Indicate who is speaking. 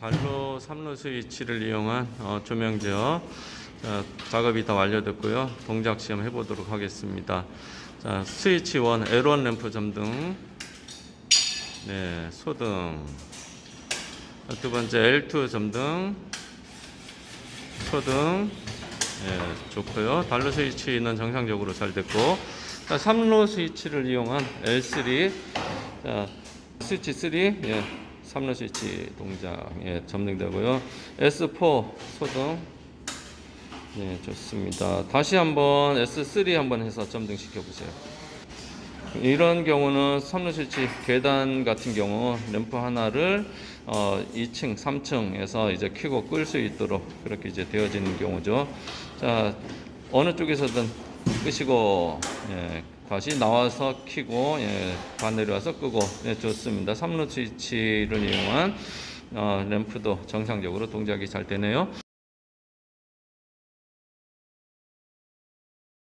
Speaker 1: 달로 3루 스위치를 이용한 어, 조명 제어 자, 작업이 다 완료됐고요. 동작 시험 해보도록 하겠습니다. 자, 스위치 1 L1 램프 점등, 네, 소등. 자, 두 번째 L2 점등, 소등. 예, 좋고요. 달로 스위치는 정상적으로 잘 됐고, 자, 3로 스위치를 이용한 L3, 자, 스위치 3, 예, 3로 스위치 동작, 예, 점등되고요. S4 소등, 예, 좋습니다. 다시 한번 S3 한번 해서 점등시켜 보세요. 이런 경우는 3루 스위치 계단 같은 경우 램프 하나를 어, 2층, 3층에서 이제 켜고 끌 수 있도록 그렇게 이제 되어지는 경우죠. 자, 어느 쪽에서든 끄시고 예, 다시 나와서 켜고 예, 반 내려와서 끄고 예, 좋습니다. 3루 스위치를 이용한 어, 램프도 정상적으로 동작이 잘 되네요.